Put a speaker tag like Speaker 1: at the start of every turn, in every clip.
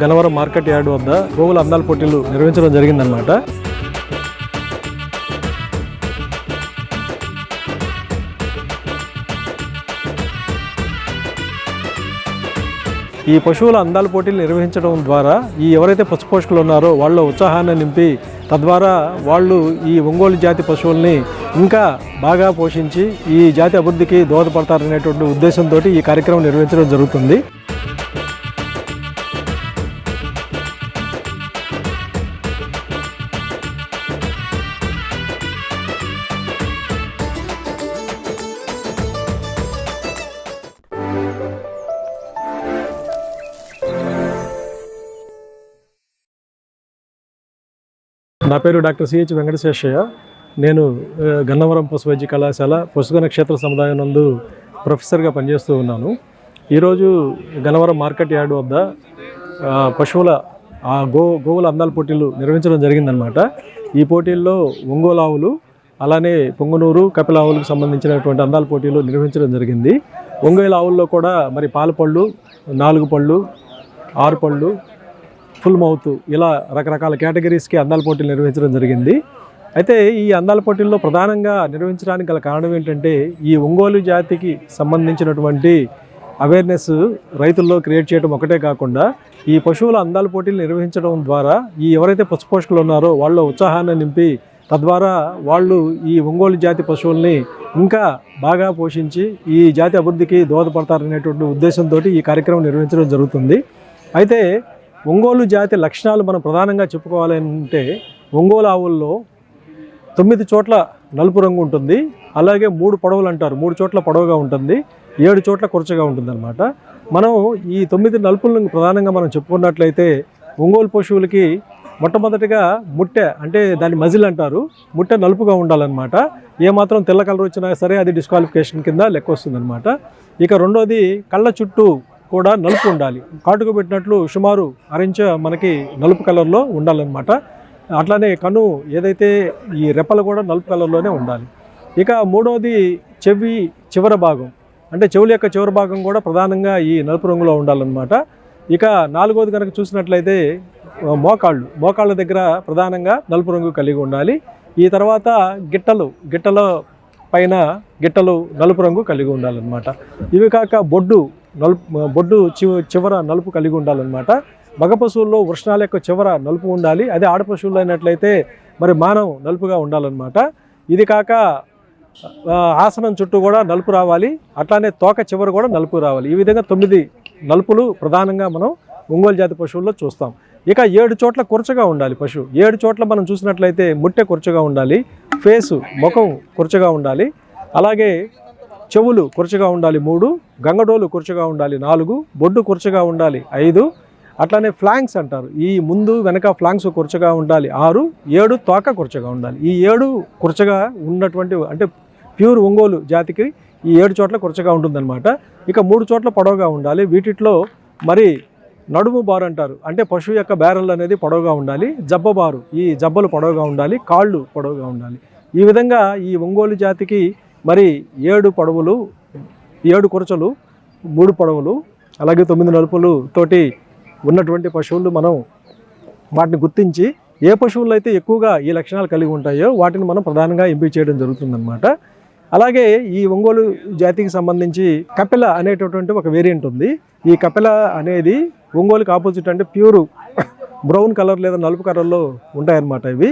Speaker 1: Gannavaram market yard వద్ద గోవుల అందాల పోటీలు నిర్వహించడం జరిగిందనమాట ఈ పశువుల అందాల పోటీలు నిర్వహించడం ద్వారా ఈ ఎవరైతే పశు పోషకులు ఉన్నారో వాళ్ళ ఉత్సాహాన్ని నింపి తద్వారా వాళ్ళు ఈ ఒంగోలు జాతి పశువుల్ని ఇంకా బాగా పోషించి ఈ జాతి అభివృద్ధికి దోహదపడతారనేటువంటి ఉద్దేశంతో ఈ కార్యక్రమం నిర్వహించడం జరుగుతుంది. నా పేరు డాక్టర్ సిహెచ్ వెంకటశేషయ్య. నేను గన్నవరం పశు వైద్య కళాశాల పశుగణ క్షేత్ర సముదాయం నందు ప్రొఫెసర్గా పనిచేస్తూ ఉన్నాను. ఈరోజు గన్నవరం మార్కెట్ యార్డ్ వద్ద పశువుల ఆ గో గోవుల అందాల పోటీలు నిర్వహించడం జరిగిందనమాట ఈ పోటీల్లో ఒంగోలు ఆవులు అలానే పొంగునూరు కపిలావులకు సంబంధించినటువంటి అందాల పోటీలు నిర్వహించడం జరిగింది. ఒంగోలు ఆవుల్లో కూడా మరి పాల పళ్ళు నాలుగు పళ్ళు ఆరు పళ్ళు ఫుల్ మౌత్ ఇలా రకరకాల కేటగిరీస్కి అందాల పోటీలు నిర్వహించడం జరిగింది. అయితే ఈ అందాల పోటీల్లో ప్రధానంగా నిర్వహించడానికి గల కారణం ఏంటంటే ఈ ఒంగోలు జాతికి సంబంధించినటువంటి అవేర్నెస్ రైతుల్లో క్రియేట్ చేయడం ఒకటే కాకుండా ఈ పశువుల అందాల పోటీలు నిర్వహించడం ద్వారా ఈ ఎవరైతే పశుపోషకులు ఉన్నారో వాళ్ళ ఉత్సాహాన్ని నింపి తద్వారా వాళ్ళు ఈ ఒంగోలు జాతి పశువుల్ని ఇంకా బాగా పోషించి ఈ జాతి అభివృద్ధికి దోహదపడతారనేటువంటి ఉద్దేశంతో ఈ కార్యక్రమం నిర్వహించడం జరుగుతుంది. అయితే ఒంగోలు జాతి లక్షణాలు మనం ప్రధానంగా చెప్పుకోవాలి అంటే ఒంగోలు ఆవుల్లో తొమ్మిది చోట్ల నలుపు రంగు ఉంటుంది. అలాగే మూడు పొడవులు అంటారు. మూడు చోట్ల పొడవుగా ఉంటుంది. ఏడు చోట్ల కురచగా ఉంటుంది అనమాట మనం ఈ తొమ్మిది నలుపులను ప్రధానంగా మనం చెప్పుకున్నట్లయితే ఒంగోలు పశువులకి మొట్టమొదటిగా ముట్టె అంటే దాన్ని మజిల్ అంటారు. ముట్టె నలుపుగా ఉండాలన్నమాట. ఏమాత్రం తెల్ల కలర్ వచ్చినా సరే అది డిస్క్వాలిఫికేషన్ కింద లెక్క వస్తుందన్నమాట. ఇక రెండోది కళ్ళ చుట్టూ కూడా నలుపు ఉండాలి. కాటుకు పెట్టినట్లు సుమారు అరించ మనకి నలుపు కలర్లో ఉండాలన్నమాట. అట్లానే కను ఏదైతే ఈ రెప్పలు కూడా నలుపు కలర్లోనే ఉండాలి. ఇక మూడోది చెవి చివర భాగం. అంటే చెవుల యొక్క చివరి భాగం కూడా ప్రధానంగా ఈ నలుపు రంగులో ఉండాలన్నమాట. ఇక నాలుగోది కనుక చూసినట్లయితే మోకాళ్ళు. మోకాళ్ళ దగ్గర ప్రధానంగా నలుపు రంగు కలిగి ఉండాలి. ఈ తర్వాత గిట్టలు. గిట్టల పైన గిట్టలు నలుపు రంగు కలిగి ఉండాలన్నమాట. ఇవి కాక బొడ్డు. నలుపు బొడ్డు చివ చివర నలుపు కలిగి ఉండాలన్నమాట. మగ పశువుల్లో వృషణాల యొక్క చివర నలుపు ఉండాలి. అదే ఆడ పశువుల్లో అయినట్లయితే మరి మానవం నలుపుగా ఉండాలన్నమాట. ఇది కాక ఆసనం చుట్టూ కూడా నలుపు రావాలి. అట్లానే తోక చివర కూడా నలుపు రావాలి. ఈ విధంగా తొమ్మిది నలుపులు ప్రధానంగా మనం ఒంగోలు జాతి పశువుల్లో చూస్తాం. ఇక ఏడు చోట్ల కురచగా ఉండాలి పశువు. ఏడు చోట్ల మనం చూసినట్లయితే ముట్టె కురచగా ఉండాలి. ఫేసు ముఖం కురచగా ఉండాలి. అలాగే చెవులు కురచగా ఉండాలి మూడు గంగడోలు కురచగా ఉండాలి నాలుగు బొడ్డు కురచగా ఉండాలి ఐదు అట్లానే ఫ్లాంక్స్ అంటారు. ఈ ముందు వెనక ఫ్లాంక్స్ కురచగా ఉండాలి ఆరు ఏడు తోక కురచగా ఉండాలి. ఈ ఏడు కురచగా ఉన్నటువంటి అంటే ప్యూర్ ఒంగోలు జాతికి ఈ ఏడు చోట్ల కురచగా ఉంటుందన్నమాట. ఇక మూడు చోట్ల పొడవుగా ఉండాలి. వీటిట్లో మరి నడుము బారు అంటారు. అంటే పశువు యొక్క బ్యారల్ అనేది పొడవుగా ఉండాలి. జబ్బ బారు ఈ జబ్బలు పొడవుగా ఉండాలి. కాళ్ళు పొడవుగా ఉండాలి. ఈ విధంగా ఈ ఒంగోలు జాతికి మరి ఏడు పడవలు ఏడు కురచలు మూడు పడవలు అలాగే తొమ్మిది నలుపులు తోటి ఉన్నటువంటి పశువులు మనం వాటిని గుర్తించి ఏ పశువులు అయితే ఎక్కువగా ఈ లక్షణాలు కలిగి ఉంటాయో వాటిని మనం ప్రధానంగా ఎంపిక చేయడం జరుగుతుందన్నమాట. అలాగే ఈ ఒంగోలు జాతికి సంబంధించి కపిల అనేటటువంటి ఒక వేరియంట్ ఉంది. ఈ కపిల అనేది ఒంగోలుకి ఆపోజిట్ అంటే ప్యూర్ బ్రౌన్ కలర్ లేదా నలుపు కలర్లో ఉంటాయన్నమాట ఇవి.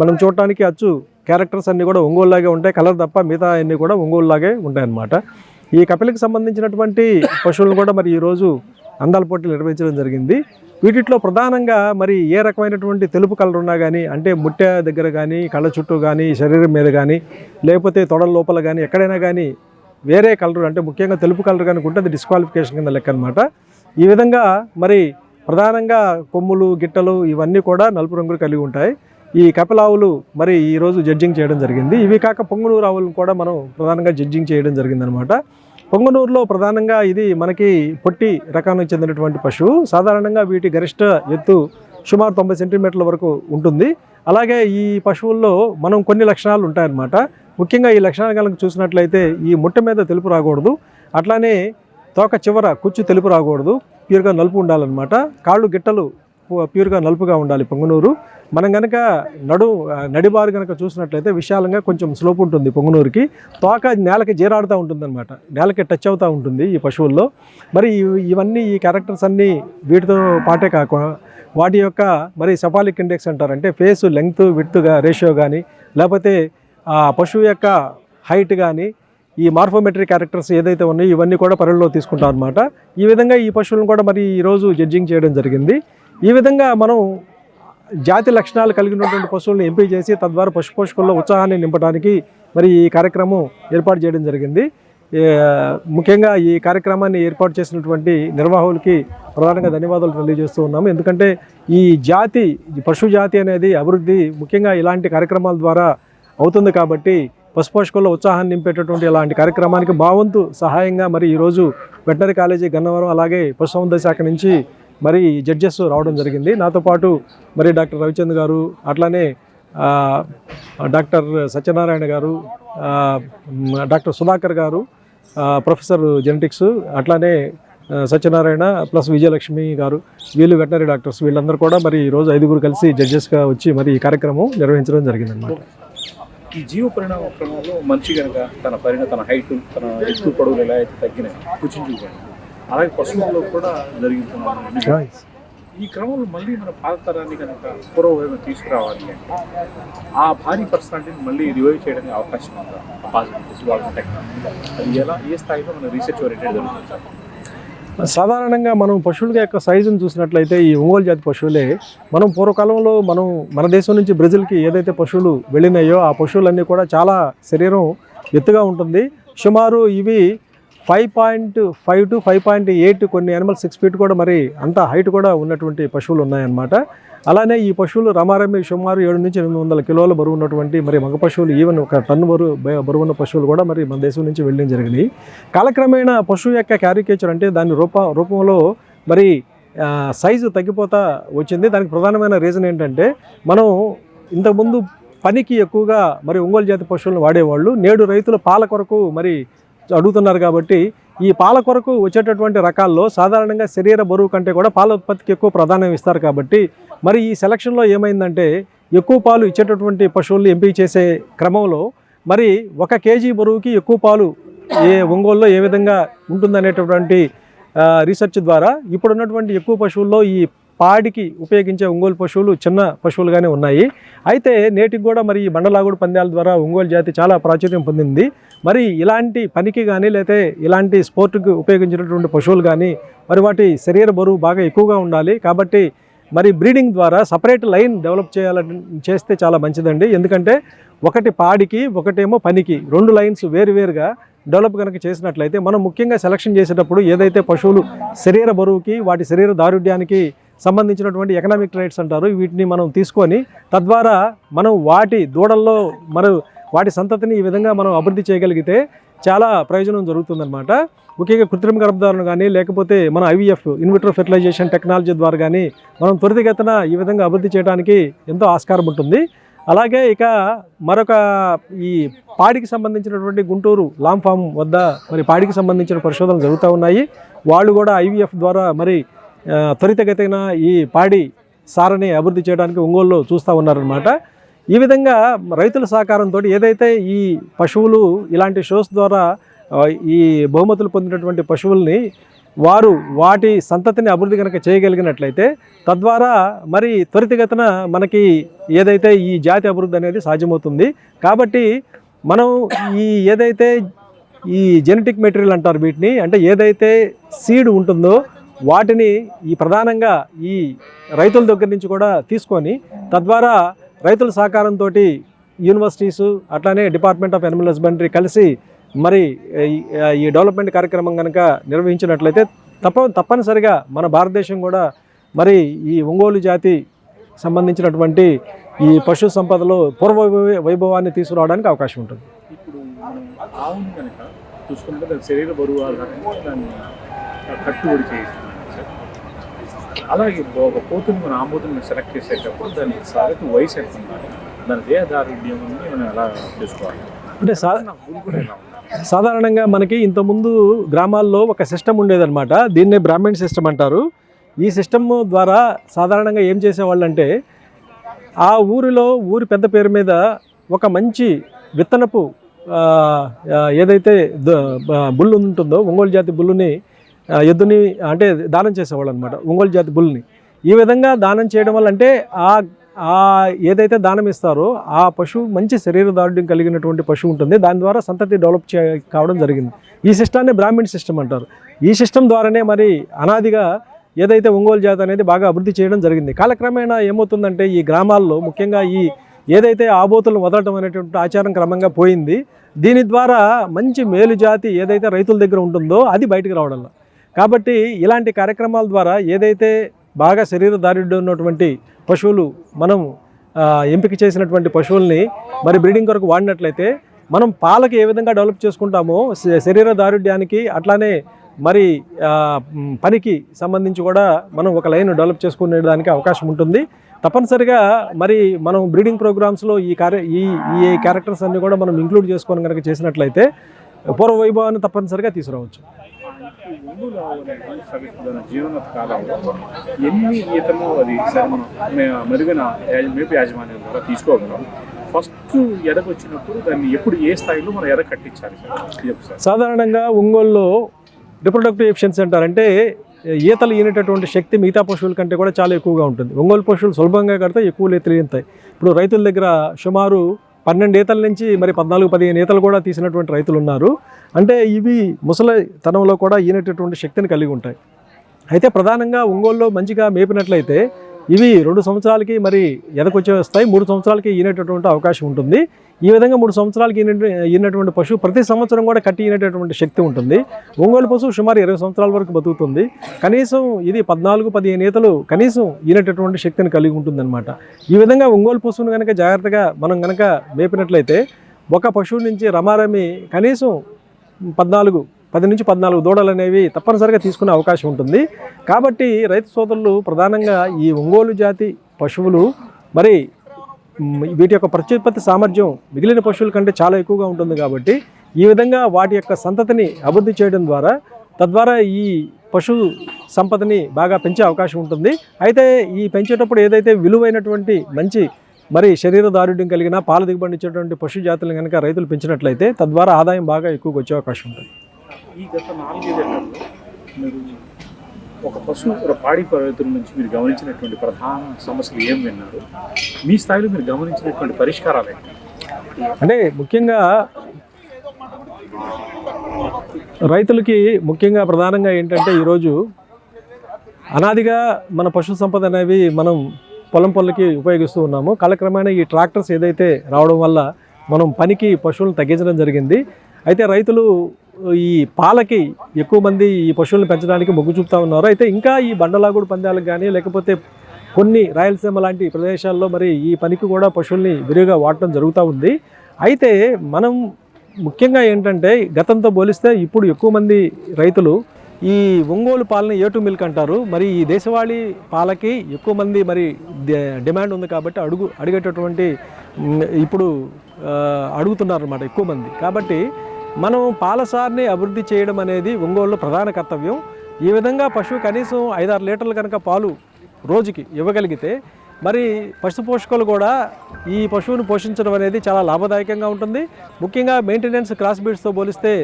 Speaker 1: మనం చూడటానికి అచ్చు క్యారెక్టర్స్ అన్నీ కూడా ఒంగోలు లాగే ఉంటాయి. కలర్ తప్ప మిగతా అన్నీ కూడా ఒంగోలు లాగే ఉంటాయన్నమాట. ఈ కపిలకి సంబంధించినటువంటి పశువులను కూడా మరి ఈరోజు అందాల పోటీలు నిర్వహించడం జరిగింది. వీటిలో ప్రధానంగా మరి ఏ రకమైనటువంటి తెలుపు కలర్ ఉన్నా కానీ అంటే ముట్టె దగ్గర కానీ కళ్ళ చుట్టూ కానీ శరీరం మీద కానీ లేకపోతే తొడల లోపల కానీ ఎక్కడైనా కానీ వేరే కలర్ అంటే ముఖ్యంగా తెలుపు కలర్ కానీ ఉంటే అది డిస్క్వాలిఫికేషన్ కింద లెక్క అనమాట ఈ విధంగా మరి ప్రధానంగా కొమ్ములు గిట్టలు ఇవన్నీ కూడా నలుపు రంగులు కలిగి ఉంటాయి. ఈ కపిలావులు మరి ఈరోజు జడ్జింగ్ చేయడం జరిగింది. ఇవి కాక పొంగునూరు ఆవులను కూడా మనం ప్రధానంగా జడ్జింగ్ చేయడం జరిగిందనమాట పొంగనూరులో ప్రధానంగా ఇది మనకి పొట్టి రకానికి చెందినటువంటి పశువు. సాధారణంగా వీటి గరిష్ట ఎత్తు సుమారు తొంభై సెంటీమీటర్ల వరకు ఉంటుంది. అలాగే ఈ పశువుల్లో మనం కొన్ని లక్షణాలు ఉంటాయన్నమాట. ముఖ్యంగా ఈ లక్షణాలు కనుక చూసినట్లయితే ఈ ముట్ట మీద తెలుపు రాకూడదు. అట్లానే తోక చివర కుచ్చు తెలుపు రాకూడదు. ప్యూర్గా నలుపు ఉండాలన్నమాట. కాళ్ళు గిట్టలు ప్యూర్గా నలుపుగా ఉండాలి పొంగునూరు. మనం కనుక నడు నడిబారు కనుక చూసినట్లయితే విశాలంగా కొంచెం స్లోప్ ఉంటుంది పొంగునూరుకి. తోక నేలకి జీరాడుతూ ఉంటుందన్నమాట. నేలకి టచ్ అవుతూ ఉంటుంది ఈ పశువుల్లో. మరి ఇవన్నీ ఈ క్యారెక్టర్స్ అన్నీ వీటితో పాటే కాకుండా వాటి యొక్క మరి సెఫాలిక్ ఇండెక్స్ అంటారు అంటే ఫేస్ లెంగ్త్ విడ్త్గా రేషియో కానీ లేకపోతే ఆ పశువు యొక్క హైట్ కానీ ఈ మార్ఫోమెట్రీ క్యారెక్టర్స్ ఏదైతే ఉన్నాయో ఇవన్నీ కూడా పరిగణలో తీసుకుంటాం అనమాట ఈ విధంగా ఈ పశువులను కూడా మరి ఈరోజు జడ్జింగ్ చేయడం జరిగింది. ఈ విధంగా మనం జాతి లక్షణాలు కలిగినటువంటి పశువులను ఎంపిక చేసి తద్వారా పశు పోషకుల్లో ఉత్సాహాన్ని నింపడానికి మరి ఈ కార్యక్రమం ఏర్పాటు చేయడం జరిగింది. ముఖ్యంగా ఈ కార్యక్రమాన్ని ఏర్పాటు చేసినటువంటి నిర్వాహకులకి ప్రధానంగా ధన్యవాదాలు తెలియజేస్తూ ఉన్నాము. ఎందుకంటే ఈ జాతి పశు జాతి అనేది అభివృద్ధి ముఖ్యంగా ఇలాంటి కార్యక్రమాల ద్వారా అవుతుంది కాబట్టి పశు పోషకుల్లో ఉత్సాహాన్ని నింపేటటువంటి ఇలాంటి కార్యక్రమానికి భావంతు సహాయంగా మరి ఈరోజు వెటనరీ కాలేజీ గన్నవరం అలాగే పశుసంవర్ధ శాఖ నుంచి మరి జడ్జెస్ రావడం జరిగింది. నాతో పాటు మరి డాక్టర్ రవిచంద్ గారు అట్లానే డాక్టర్ సత్యనారాయణ గారు డాక్టర్ సుధాకర్ గారు ప్రొఫెసర్ జెనెటిక్స్ అట్లానే సత్యనారాయణ ప్లస్ విజయలక్ష్మి గారు వీళ్ళు వెటనరీ డాక్టర్స్ వీళ్ళందరూ కూడా మరి ఈరోజు ఐదుగురు కలిసి జడ్జెస్గా వచ్చి మరి ఈ కార్యక్రమం నిర్వహించడం జరిగిందన్నమాట.
Speaker 2: ఈ జీవ పరిణామ క్రమంలో మనిషి కనుక తన పరిణ తన హైట్ తన ఎత్తు పొడవులు ఎలా అయితే తగ్గినాయి కుచించిపోయాయి అలాగే పశువుల్లో కూడా జరుగుతున్నాయి ఈ క్రమంలో మళ్ళీ మన పాతతరాన్ని కనుక పూర్వవైపు తీసుకురావాలి అంటే ఆ భారీ పర్సనాలిటీని మళ్ళీ రివైవ్ చేయడానికి అవకాశం ఉందా? పాసిబిలిటీస్ వాళ్ళ టెక్నాలజీ అది ఎలా? ఏ స్థాయిలో మన రీసెర్చ్ ఓరియంటెడ్ జరుగుతుంది
Speaker 1: సాధారణంగా మనం పశువుల యొక్క సైజును చూసినట్లయితే ఈ ఒంగోలు జాతి పశువులే మనం పూర్వకాలంలో మనం మన దేశం నుంచి బ్రెజిల్కి ఏదైతే పశువులు వెళ్ళినాయో ఆ పశువులన్నీ కూడా చాలా శరీరం ఎత్తుగా ఉంటుంది. సుమారు ఇవి five point five to five point eight కొన్ని యానిమల్స్ సిక్స్ ఫీట్ కూడా మరి అంత హైట్ కూడా ఉన్నటువంటి పశువులు ఉన్నాయన్నమాట. అలానే ఈ పశువులు రమారమి సుమారు ఏడు నుంచి ఎనిమిది వందల కిలోల బరువు ఉన్నటువంటి మరి మగ పశువులు ఈవెన్ ఒక టన్ను బరువు బరువు ఉన్న పశువులు కూడా మరి మన దేశం నుంచి వెళ్ళడం జరిగినాయి కాలక్రమేణా పశువు యొక్క క్యారికేచర్ అంటే దాని రూప రూపంలో మరి సైజు తగ్గిపోతా వచ్చింది. దానికి ప్రధానమైన రీజన్ ఏంటంటే మనం ఇంతకుముందు పనికి ఎక్కువగా మరి ఒంగోలు జాతి పశువులను వాడేవాళ్ళు. నేడు రైతులు పాల కొరకు మరి అడుగుతున్నారు కాబట్టి ఈ పాల కొరకు వచ్చేటటువంటి రకాల్లో సాధారణంగా శరీర బరువు కంటే కూడా పాల ఉత్పత్తికి ఎక్కువ ప్రాధాన్యం ఇస్తారు కాబట్టి మరి ఈ సెలక్షన్లో ఏమైందంటే ఎక్కువ పాలు ఇచ్చేటటువంటి పశువుల్ని ఎంపిక చేసే క్రమంలో మరి ఒక కేజీ బరువుకి ఎక్కువ పాలు ఏ ఒంగోలులో ఏ విధంగా ఉంటుందనేటటువంటి రీసెర్చ్ ద్వారా ఇప్పుడున్నటువంటి ఎక్కువ పశువుల్లో ఈ పాడికి ఉపయోగించే ఒంగోలు పశువులు చిన్న పశువులుగానే ఉన్నాయి. అయితే నేటికి కూడా మరి ఈ బండలాగుడు పందాల ద్వారా ఒంగోలు జాతి చాలా ప్రాచుర్యం పొందింది. మరి ఇలాంటి పనికి కానీ లేకపోతే ఇలాంటి స్పోర్ట్కి ఉపయోగించినటువంటి పశువులు కానీ మరి వాటి శరీర బరువు బాగా ఎక్కువగా ఉండాలి. కాబట్టి మరి బ్రీడింగ్ ద్వారా సపరేట్ లైన్ డెవలప్ చేయాలని చేస్తే చాలా మంచిదండి. ఎందుకంటే ఒకటి పాడికి ఒకటేమో పనికి రెండు లైన్స్ వేరువేరుగా డెవలప్ కనుక చేసినట్లయితే మనం ముఖ్యంగా సెలక్షన్ చేసేటప్పుడు ఏదైతే పశువులు శరీర బరువుకి వాటి శరీర దారుఢ్యానికి సంబంధించినటువంటి ఎకనామిక్ రైట్స్ అంటారు. వీటిని మనం తీసుకొని తద్వారా మనం వాటి దూడల్లో మనం వాటి సంతతిని ఈ విధంగా మనం అభివృద్ధి చేయగలిగితే చాలా ప్రయోజనం జరుగుతుందన్నమాట. ముఖ్యంగా కృత్రిమ గర్భధారణ కానీ లేకపోతే మన ఐవీఎఫ్ ఇన్విట్రో ఫెర్టిలైజేషన్ టెక్నాలజీ ద్వారా కానీ మనం త్వరితగతిన ఈ విధంగా అభివృద్ధి చేయడానికి ఎంతో ఆస్కారం ఉంటుంది. అలాగే ఇక మరొక ఈ పాడికి సంబంధించినటువంటి గుంటూరు లామ్ ఫామ్ వద్ద మరి పాడికి సంబంధించిన పరిశోధనలు జరుగుతూ ఉన్నాయి. వాళ్ళు కూడా ఐవీఎఫ్ ద్వారా మరి త్వరితగతిన ఈ పాడి సారని అభివృద్ధి చేయడానికి ఒంగోలులో చూస్తూ ఉన్నారనమాట ఈ విధంగా రైతుల సహకారంతో ఏదైతే ఈ పశువులు ఇలాంటి షోస్ ద్వారా ఈ బహుమతులు పొందినటువంటి పశువుల్ని వారు వాటి సంతతిని అభివృద్ధి కనుక చేయగలిగినట్లయితే తద్వారా మరి త్వరితగతిన మనకి ఏదైతే ఈ జాతి అభివృద్ధి అనేది సాధ్యమవుతుంది. కాబట్టి మనం ఈ ఏదైతే ఈ జెనెటిక్ మెటీరియల్ అంటారు వీటిని అంటే ఏదైతే సీడ్ ఉంటుందో వాటిని ఈ ప్రధానంగా ఈ రైతుల దగ్గర నుంచి కూడా తీసుకొని తద్వారా రైతుల సహకారంతో యూనివర్సిటీసు అట్లానే డిపార్ట్మెంట్ ఆఫ్ యానిమల్ హస్బెండరీ కలిసి మరి ఈ- డెవలప్మెంట్ కార్యక్రమం కనుక నిర్వహించినట్లయితే తప్ప తప్పనిసరిగా మన భారతదేశం కూడా మరి ఈ ఒంగోలు జాతి సంబంధించినటువంటి ఈ పశు సంపదలో పూర్వ వైభవాన్ని తీసుకురావడానికి అవకాశం ఉంటుంది.
Speaker 2: ఇప్పుడు కనుక చూసుకుంటే శరీర బరువు కట్టుబడి అలాగే ఒక పోతుని మనం ఆమోదం సెలెక్ట్ చేసేటప్పుడు దాని సగటు వయసు ఎంత ఉండాలి? దాని దేహదారుఢ్యం మనం ఎలా తెలుసుకోవాలి?
Speaker 1: అంటే సాధారణంగా మనకి ఇంతకుముందు గ్రామాల్లో ఒక సిస్టమ్ ఉండేదన్నమాట. దీన్నే బ్రాహ్మణ్ సిస్టమ్ అంటారు. ఈ సిస్టమ్ ద్వారా సాధారణంగా ఏం చేసేవాళ్ళు అంటే ఆ ఊరిలో ఊరి పెద్ద పేరు మీద ఒక మంచి విత్తనపు ఏదైతే బుల్లు ఉంటుందో ఒంగోలు జాతి బుల్లుని ఎద్దుని అంటే దానం చేసేవాళ్ళు అనమాట ఒంగోలు జాతి బుల్ని. ఈ విధంగా దానం చేయడం వల్ల అంటే ఆ ఆ ఏదైతే దానం ఇస్తారో ఆ పశువు మంచి శరీర దారుఢ్యం కలిగినటువంటి పశువు ఉంటుంది. దాని ద్వారా సంతతి డెవలప్ చే కావడం జరిగింది. ఈ సిస్టాన్ని బ్రాహ్మణ్ సిస్టమ్ అంటారు. ఈ సిస్టమ్ ద్వారానే మరి అనాదిగా ఏదైతే ఒంగోలు జాతి అనేది బాగా అభివృద్ధి చేయడం జరిగింది. కాలక్రమేణా ఏమవుతుందంటే ఈ గ్రామాల్లో ముఖ్యంగా ఈ ఏదైతే ఆబోతులు వదలటం అనేటువంటి ఆచారం క్రమంగా పోయింది. దీని ద్వారా మంచి మేలు జాతి ఏదైతే రైతుల దగ్గర ఉంటుందో అది బయటకు రావడంలో. కాబట్టి ఇలాంటి కార్యక్రమాల ద్వారా ఏదైతే బాగా శరీర దారిడ్డు ఉన్నటువంటి పశువులు మనం ఎంపిక చేసినటువంటి పశువుల్ని మరి బ్రీడింగ్ కొరకు వాడినట్లయితే మనం పాలకి ఏ విధంగా డెవలప్ చేసుకుంటామో శరీర దారుఢ్యానికి అట్లానే మరి పనికి సంబంధించి కూడా మనం ఒక లైన్ డెవలప్ చేసుకునే దానికి అవకాశం ఉంటుంది. తప్పనిసరిగా మరి మనం బ్రీడింగ్ ప్రోగ్రామ్స్లో ఈ కార్య ఈ ఈ క్యారెక్టర్స్ అన్నీ కూడా మనం ఇంక్లూడ్ చేసుకొని కనుక చేసినట్లయితే పూర్వ వైభవాన్ని తప్పనిసరిగా తీసుకురావచ్చు.
Speaker 2: ఈ జీవన కాలంలో ఎన్ని ఈతమో అది మెరుగైన మేపు యాజమాన్యం ద్వారా తీసుకోగలం. ఫస్ట్ ఎదకు వచ్చినప్పుడు దాన్ని ఎప్పుడు ఏ స్థాయిలో మనం ఎద కట్టించాలి సార్?
Speaker 1: సాధారణంగా ఒంగోలులో రిప్రొడక్టివ్ ఎఫిషియన్సీ అంటారు అంటే ఈతలు ఈనేటటువంటి శక్తి మిగతా పశువుల కంటే కూడా చాలా ఎక్కువగా ఉంటుంది. ఒంగోలు పశువులు సులభంగా కడితే ఎక్కువ ఈతలు ఈనుతాయి. ఇప్పుడు రైతుల దగ్గర సుమారు పన్నెండు ఈతల నుంచి మరి పద్నాలుగు పదిహేను ఈతలు కూడా తీసినటువంటి రైతులు ఉన్నారు. అంటే ఇవి ముసలితనంలో కూడా ఈనేటటువంటి శక్తిని కలిగి ఉంటాయి. అయితే ప్రధానంగా ఒంగోలులో మంచిగా మేపినట్లయితే ఇవి రెండు సంవత్సరాలకి మరి ఎదకొచ్చే వస్తాయి మూడు సంవత్సరాలకి ఈనేటటువంటి అవకాశం ఉంటుంది. ఈ విధంగా మూడు సంవత్సరాలకి ఈన ఈనటువంటి పశువు ప్రతి సంవత్సరం కూడా కట్టి ఈనేటటువంటి శక్తి ఉంటుంది. ఒంగోలు పశువు సుమారు ఇరవై సంవత్సరాల వరకు బతుకుతుంది. కనీసం ఇది పద్నాలుగు పదిహేను ఈతలు కనీసం ఈనేటటువంటి శక్తిని కలిగి ఉంటుందన్నమాట. ఈ విధంగా ఒంగోలు పశువును కనుక జాగ్రత్తగా మనం కనుక మేపినట్లయితే ఒక పశువు నుంచి రమారమి కనీసం పద్నాలుగు పది నుంచి పద్నాలుగు దూడలు అనేవి తప్పనిసరిగా తీసుకునే అవకాశం ఉంటుంది. కాబట్టి రైతు సోదరులు ప్రధానంగా ఈ ఒంగోలు జాతి పశువులు మరి వీటి యొక్క ప్రత్యుత్పత్తి సామర్థ్యం మిగిలిన పశువుల కంటే చాలా ఎక్కువగా ఉంటుంది కాబట్టి ఈ విధంగా వాటి యొక్క సంతతిని అభివృద్ధి చేయడం ద్వారా తద్వారా ఈ పశు సంపదని బాగా పెంచే అవకాశం ఉంటుంది. అయితే ఈ పెంచేటప్పుడు ఏదైతే విలువైనటువంటి మంచి మరి శరీర దారుఢ్యం కలిగిన పాల దిగుబడి ఇచ్చేటువంటి పశు జాతులను కనుక రైతులు పెంచినట్లయితే తద్వారా ఆదాయం బాగా ఎక్కువగా వచ్చే అవకాశం ఉంటుంది.
Speaker 2: ఈ గత మీరు ఒక పశు పాడి రైతుల నుంచి మీరు గమనించినటువంటి ప్రధాన సమస్యలు ఏం విన్నారు? మీ స్థాయిలో మీరు గమనించినటువంటి పరిష్కారాలు
Speaker 1: అంటే ముఖ్యంగా రైతులకి ముఖ్యంగా ప్రధానంగా ఏంటంటే ఈరోజు అనాదిగా మన పశు సంపద అనేవి మనం పొలం పనులకి ఉపయోగిస్తూ ఉన్నాము. కాలక్రమేణా ఈ ట్రాక్టర్స్ ఏదైతే రావడం వల్ల మనం పనికి పశువులను తగ్గించడం జరిగింది. అయితే రైతులు ఈ పాలకి ఎక్కువ మంది ఈ పశువులను పెంచడానికి మొగ్గు చూపుతా ఉన్నారు. అయితే ఇంకా ఈ బండలాగుడు పందాలకు కానీ లేకపోతే కొన్ని రాయలసీమ లాంటి ప్రదేశాల్లో మరి ఈ పనికి కూడా పశువుల్ని విరివిగా వాడటం జరుగుతూ ఉంది. అయితే మనం ముఖ్యంగా ఏంటంటే గతంతో పోలిస్తే ఇప్పుడు ఎక్కువ మంది రైతులు ఈ ఒంగోలు పాలని ఏటు మిల్క్ అంటారు? మరి ఈ దేశవాళీ పాలకి ఎక్కువ మంది మరి డిమాండ్ ఉంది కాబట్టి అడుగు అడిగేటటువంటి ఇప్పుడు అడుగుతున్నారు అనమాట ఎక్కువ మంది. కాబట్టి మనం పాలసార్ని అభివృద్ధి చేయడం అనేది ఒంగోలులో ప్రధాన కర్తవ్యం. ఈ విధంగా పశువు కనీసం ఐదారు లీటర్లు కనుక పాలు రోజుకి ఇవ్వగలిగితే మరి పశు పోషకులు కూడా ఈ పశువును పోషించడం అనేది చాలా లాభదాయకంగా ఉంటుంది. ముఖ్యంగా మెయింటెనెన్స్ క్రాస్ బీడ్స్తో పోలిస్తే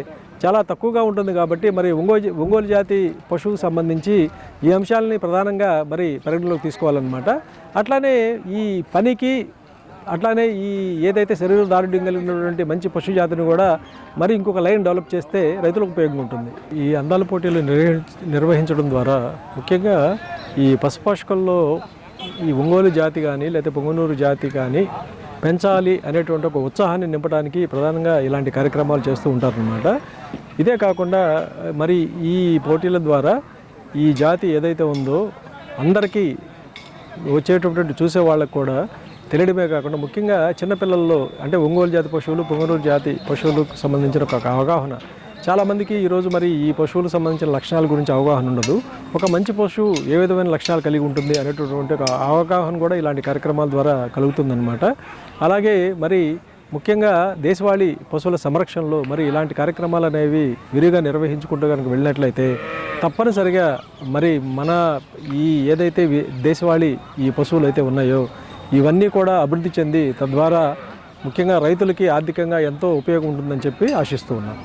Speaker 1: చాలా తక్కువగా ఉంటుంది కాబట్టి మరి ఒంగోలు ఒంగోలు జాతి పశువుకు సంబంధించి ఈ అంశాలని ప్రధానంగా మరి పరిగణలోకి తీసుకోవాలన్నమాట. అట్లానే ఈ పనికి అట్లానే ఈ ఏదైతే శరీర దారుఢ్యం కలిగినటువంటి మంచి పశు జాతిని కూడా మరి ఇంకొక లైన్ డెవలప్ చేస్తే రైతులకు ఉపయోగం ఉంటుంది. ఈ అందాల పోటీలు నిర్వహించ నిర్వహించడం ద్వారా ముఖ్యంగా ఈ పశుపోషకుల్లో ఈ ఒంగోలు జాతి కానీ లేకపోతే పొంగనూరు జాతి కానీ పెంచాలి అనేటువంటి ఒక ఉత్సాహాన్ని నింపడానికి ప్రధానంగా ఇలాంటి కార్యక్రమాలు చేస్తూ ఉంటారనమాట ఇదే కాకుండా మరి ఈ పోటీల ద్వారా ఈ జాతి ఏదైతే ఉందో అందరికీ వచ్చేటటువంటి చూసే వాళ్ళకు కూడా తెలియడమే కాకుండా ముఖ్యంగా చిన్నపిల్లల్లో అంటే ఒంగోలు జాతి పశువులు పొంగనూరు జాతి పశువులకు సంబంధించిన ఒక అవగాహన చాలామందికి ఈరోజు మరి ఈ పశువులకు సంబంధించిన లక్షణాల గురించి అవగాహన ఉండదు. ఒక మంచి పశువు ఏ విధమైన లక్షణాలు కలిగి ఉంటుంది అనేటటువంటి ఒక అవగాహన కూడా ఇలాంటి కార్యక్రమాల ద్వారా కలుగుతుందన్నమాట. అలాగే మరి ముఖ్యంగా దేశవాళీ పశువుల సంరక్షణలో మరి ఇలాంటి కార్యక్రమాలు అనేవి విరిగా నిర్వహించుకుంటూ కనుక వెళ్ళినట్లయితే తప్పనిసరిగా మరి మన ఈ ఏదైతే దేశవాళీ ఈ పశువులు అయితే ఉన్నాయో ఇవన్నీ కూడా అభివృద్ధి చెంది తద్వారా ముఖ్యంగా రైతులకి ఆర్థికంగా ఎంతో ఉపయోగం ఉంటుందని చెప్పి ఆశిస్తూ ఉన్నాను